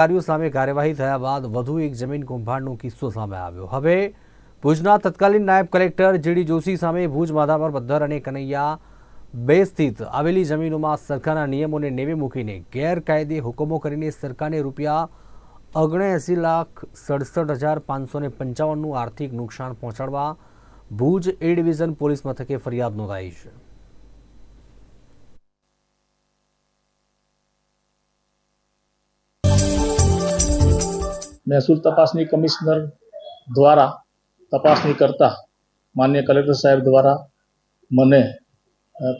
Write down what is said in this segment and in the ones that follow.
અધિકારીઓ સામે કાર્યવાહી થયા બાદ વધુ એક જમીન કૌભાંડનો કિસ્સો સામે આવ્યો. હવે ભુજના તત્કાલીન નાયબ કલેક્ટર જીડી જોશી સામે ભુજ માધાપર પદ્ધર અને કનૈયા બે સ્થિત આવેલી જમીનોમાં સરકારના નિયમોને નેવે મૂકીને ગેરકાયદે હુકમો કરીને સરકારને રૂપિયા ઓગણએંસી લાખ સડસઠ હજાર પાંચસો ને પંચાવનનું આર્થિક નુકસાન પહોંચાડવા ભુજ એ ડિવિઝન પોલીસ મથકે ફરિયાદ નોંધાઈ છે. મહેસૂલ તપાસની કમિશનર દ્વારા તપાસણી કરતા માન્ય કલેક્ટર સાહેબ દ્વારા મને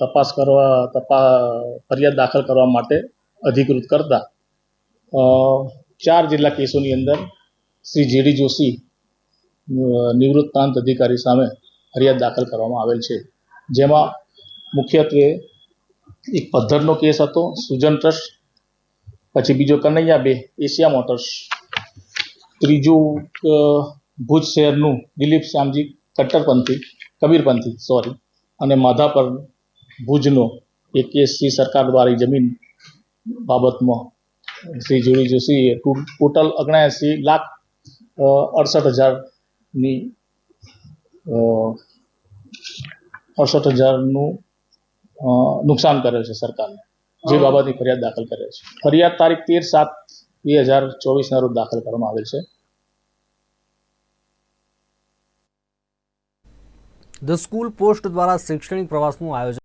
તપાસ કરવા, તપા, ફરિયાદ દાખલ કરવા માટે અધિકૃત કરતા ચાર જેટલા કેસોની અંદર શ્રી જેડી જોશી નિવૃત્તાંત અધિકારી સામે ફરિયાદ દાખલ કરવામાં આવેલ છે. જેમાં મુખ્યત્વે એક પદ્ધરનો કેસ હતો, સુજન ટ્રસ્ટ, પછી બીજો કનૈયા બે એશિયા મોટર્સ ત્રીજું ભુજ શહેરનું દિલીપ શ્યામજી કટ્ટરપંથી, કબીરપંથી સોરી અને માધાપર ભુજનો એક કેસ સી સરકાર દ્વારા જમીન બાબતમાં શ્રી જોડી જોશીએ ટોટલ ઓગણસી લાખ અડસઠ હજારની અડસઠ હજારનું નુકસાન કરે છે સરકારને. જે બાબતની ફરિયાદ દાખલ કરે છે. ફરિયાદ તારીખ તેર સાત બે હજાર ચોવીસના રોજ દાખલ કરવામાં આવેલ છે. ધ સ્કૂલ પોસ્ટ દ્વારા શૈક્ષણિક પ્રવાસનું આયોજન